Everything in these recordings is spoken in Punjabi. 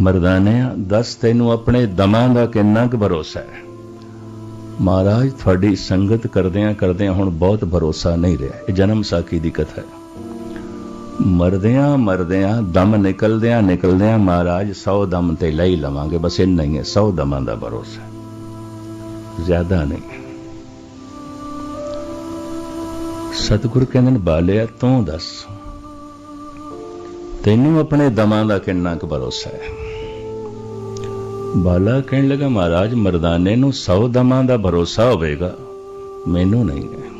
ਮਰਦਾਨਿਆ, ਦੱਸ ਤੈਨੂੰ ਆਪਣੇ ਦਮਾਂ ਦਾ ਕਿੰਨਾ ਕੁ ਭਰੋਸਾ ਹੈ? ਮਹਾਰਾਜ, ਤੁਹਾਡੀ ਸੰਗਤ ਕਰਦਿਆਂ ਕਰਦਿਆਂ ਹੁਣ ਬਹੁਤ ਭਰੋਸਾ ਨਹੀਂ ਰਿਹਾ। ਇਹ ਜਨਮ ਸਾਖੀ ਦੀ ਕਥਾ ਹੈ। ਮਰਦਿਆਂ ਮਰਦਿਆਂ, ਦਮ ਨਿਕਲਦਿਆਂ ਨਿਕਲਦਿਆਂ ਮਹਾਰਾਜ 100 ਦਮ ਤੇ ਲੈ ਲਵਾਂਗੇ। ਬਸ ਇੰਨਾ ਹੀ ਹੈ 100 ਦਮਾਂ ਦਾ ਭਰੋਸਾ ਜ਼ਿਆਦਾ ਨਹੀਂ ਸਤਿਗੁਰ ਕਹਿੰਦੇ ਨੇ, ਬਾਲਿਆ, ਤੂੰ ਦੱਸ। ਤੈਨੂੰ ਆਪਣੇ ਦਮਾਂ ਦਾ ਕਿੰਨਾ ਕੁ ਭਰੋਸਾ ਹੈ? ਬਾਲਾ ਕਹਿਣ ਲੱਗਾ, ਮਹਾਰਾਜ, ਮਰਦਾਨੇ ਨੂੰ 100 ਦਮਾਂ ਦਾ ਭਰੋਸਾ ਹੋਵੇਗਾ। ਮੈਨੂੰ ਨਹੀਂ ਹੈ।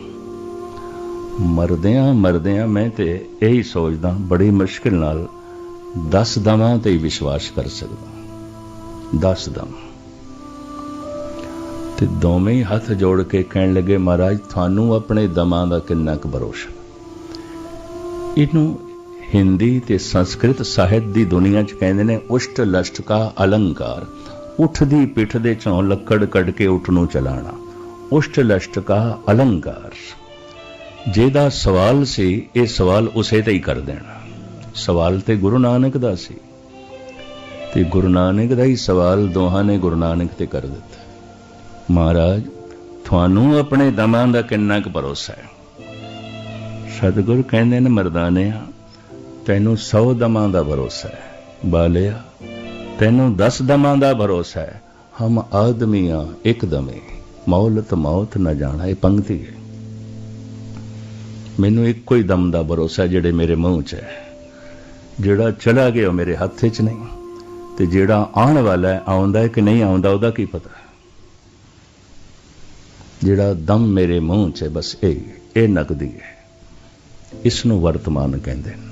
ਮਰਦਿਆਂ ਮਰਦਿਆਂ ਮੈਂ ਤੇ ਇਹੀ ਸੋਚਦਾ, ਬੜੀ ਮੁਸ਼ਕਿਲ ਨਾਲ 10 ਦਮਾਂ ਤੇ ਹੀ ਵਿਸ਼ਵਾਸ ਕਰ ਸਕਦਾ। 10 ਦਮ। ਤੇ ਦੋਵੇਂ ਹੀ ਹੱਥ ਜੋੜ ਕੇ ਕਹਿਣ ਲੱਗੇ, ਮਹਾਰਾਜ, ਤੁਹਾਨੂੰ ਆਪਣੇ ਦਮਾਂ ਦਾ ਕਿੰਨਾ ਕੁ ਭਰੋਸਾ? ਇਹਨੂੰ ਹਿੰਦੀ ਤੇ ਸੰਸਕ੍ਰਿਤ ਸਾਹਿਤ ਦੀ ਦੁਨੀਆ 'ਚ ਕਹਿੰਦੇ ਨੇ, ਉਸ਼ਟ ਲਸ਼ਟ ਅਲੰਕਾਰ ਅਲੰਕਾਰ, ਉੱਠਦੀ ਪਿੱਠ ਦੇ ਚੋਂ ਲੱਕੜ ਕੱਢ ਕੇ ਉੱਠ ਨੂੰ ਚਲਾਣਾ, ਉਸ਼ਟ ਲਸ਼ਟਕਾ ਅਲੰਕਾਰ। ਜਿਹਦਾ ਸਵਾਲ ਸੀ, ਇਹ ਸਵਾਲ ਉਸੇ ਤੇ ਹੀ ਕਰ ਦੇਣਾ। ਸਵਾਲ ਤੇ ਗੁਰੂ ਨਾਨਕ ਦਾ ਸੀ। ਤੇ ਗੁਰੂ ਨਾਨਕ ਦਾ ਹੀ ਸਵਾਲ ਦੋਹਾਂ ਨੇ ਗੁਰੂ ਨਾਨਕ ਤੇ ਕਰ ਦਿੱਤਾ। ਮਹਾਰਾਜ, ਤੁਹਾਨੂੰ ਆਪਣੇ ਦਮਾਂ ਦਾ ਕਿੰਨਾ ਕੁ ਭਰੋਸਾ ਹੈ? ਸਤਿਗੁਰ ਕਹਿੰਦੇ ਨੇ, ਮਰਦਾਨਿਆਂ ਤੈਨੂੰ 100 ਦਮਾਂ ਦਾ ਭਰੋਸਾ ਹੈ। ਬਾਲਿਆ, ਤੈਨੂੰ 10 ਦਮਾਂ ਦਾ ਭਰੋਸਾ ਹੈ। ਹਮ ਆਦਮੀਆਂ ਇੱਕ ਦਮੇ, ਮੌਲਤ ਮੌਤ ਨਾ ਜਾਣਾ, ਇਹ ਪੰਕਤੀ ਹੈ। ਮੈਨੂੰ ਇੱਕੋ ਹੀ ਦਮ ਦਾ ਭਰੋਸਾ ਜਿਹੜੇ ਮੇਰੇ ਮੂੰਹ 'ਚ ਹੈ। ਜਿਹੜਾ ਚਲਾ ਗਿਆ ਉਹ ਮੇਰੇ ਹੱਥ 'ਚ ਨਹੀਂ, ਤੇ ਜਿਹੜਾ ਆਉਣ ਵਾਲਾ ਹੈ, ਆਉਂਦਾ ਹੈ ਕਿ ਨਹੀਂ ਆਉਂਦਾ, ਉਹਦਾ ਕੀ ਪਤਾ ਜਿਹੜਾ ਦਮ ਮੇਰੇ ਮੂੰਹ 'ਚ ਹੈ, ਬਸ ਇਹ ਇਹ ਨਕਦੀ ਹੈ। ਇਸ ਨੂੰ ਵਰਤਮਾਨ ਕਹਿੰਦੇ ਨੇ।